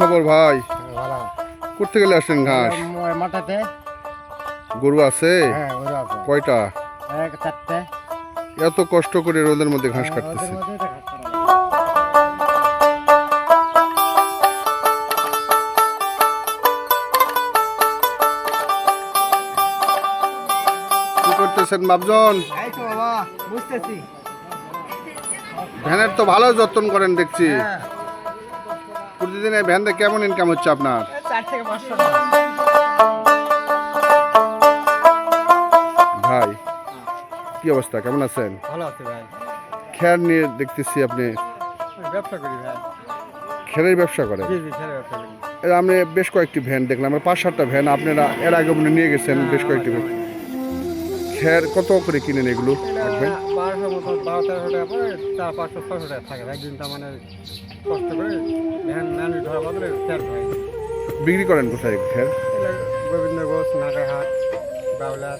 খবর ভাই? করতে গেলে আসলেন ঘাস? মাথাতে গরু আছে? হ্যাঁ ওরা আছে। কয়টা? এত কষ্ট করে রোদের মধ্যে ঘাস কাটতেছে তো কি করতেছেন বাপজন? এই তো বাবা বুঝতেছি। ভ্যানের তো ভালো যত্ন করেন দেখছি। হ্যাঁ। প্রতিদিন এই ভ্যান দিয়ে কেমন ইনকাম হচ্ছে আপনার? চার থেকে পাঁচশো ভাই কি অবস্থা? কেমন আছেন? ভালো আছে ভাই। খের নিয়ে দেখতেছি আপনি। ব্যবসা করি ভাই। খেরের ব্যবসা করেন? জি জি ছেলে ব্যবসা করি। আমি বেশ কয়েকটি ভ্যান দেখলাম। আমার পাঁচ সাতটা ভ্যান আপনারা এর আগে মনে নিয়ে গেছেন বেশ কয়েকটি ভ্যান। খের কত করে কিনেন এগুলো? রাখবেন বারোশো মতো বারো তেরোশো টাকা পরে চার পাঁচশো ছশো টাকা থাকে। একদিন তার মানে কষ্ট করে বিক্রি করেন কোথায়? গোবিন্দ ঘোষ বাউলা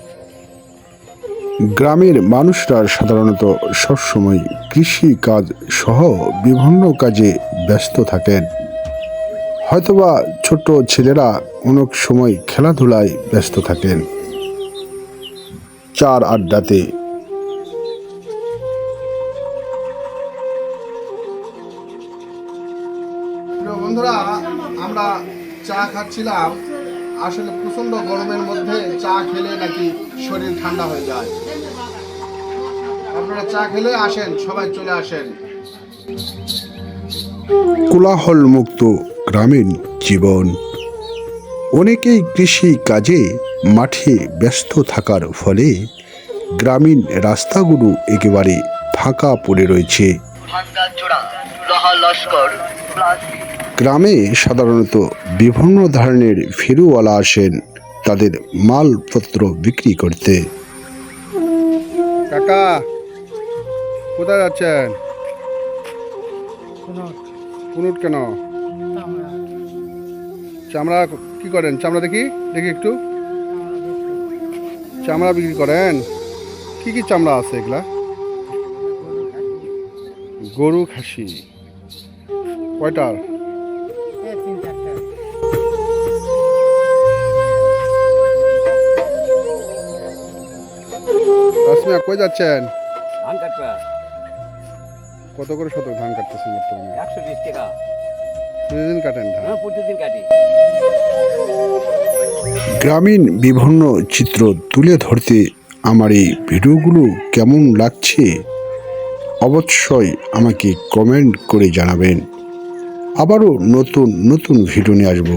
গ্রামের মানুষরা সাধারণত সবসময় কৃষি কাজ সহ বিভিন্ন কাজে ব্যস্ত থাকেন। হয়তোবা ছোট ছেলেরা অনেক সময় খেলাধুলায় ব্যস্ত থাকেন। চার আড্ডাতে প্রিয় বন্ধুরা আমরা চা খাচ্ছিলাম। আসলে প্রচণ্ড গরমের মধ্যে চা খেলে নাকি শরীর ঠান্ডা হয়ে যায়। আপনারা চা খেলে আসেন সবাই চলে আসেন। কোলাহল মুক্ত গ্রামীণ জীবন। অনেকেই কৃষি কাজে মাঠে ব্যস্ত থাকার ফলে গ্রামীণ রাস্তাগুলো একেবারে ফাঁকা পড়ে রয়েছে। ভাঙ্গা চোড়া লোহা লস্কর প্লাস্টিক। গ্রামে সাধারণত বিভিন্ন ধরনের ফেরিওয়ালা আসেন তাদের মালপত্র বিক্রি করতে। কাকা কোথায় যাচ্ছেন? কোনো কুনুট কেন? চামড়া কি করেন? চামড়া দেখি দেখি একটু। চামড়া বিক্রি করেন? কি কি চামড়া আছে এগুলা? গরু খাসি। কয়টার? আসমিয়া কই যাচ্ছেন? ধান কাটবা। কত করে শতক ধান কাটতেছেন বর্তমানে? একশো বিশ টাকা। প্রতিদিন কাটেন ধান? হ্যাঁ প্রতিদিন কাটি। গ্রামীণ বিভিন্ন চিত্র তুলে ধরতে আমার এই ভিডিওগুলো কেমন লাগছে অবশ্যই আমাকে কমেন্ট করে জানাবেন। আবারও নতুন নতুন ভিডিও নিয়ে আসব।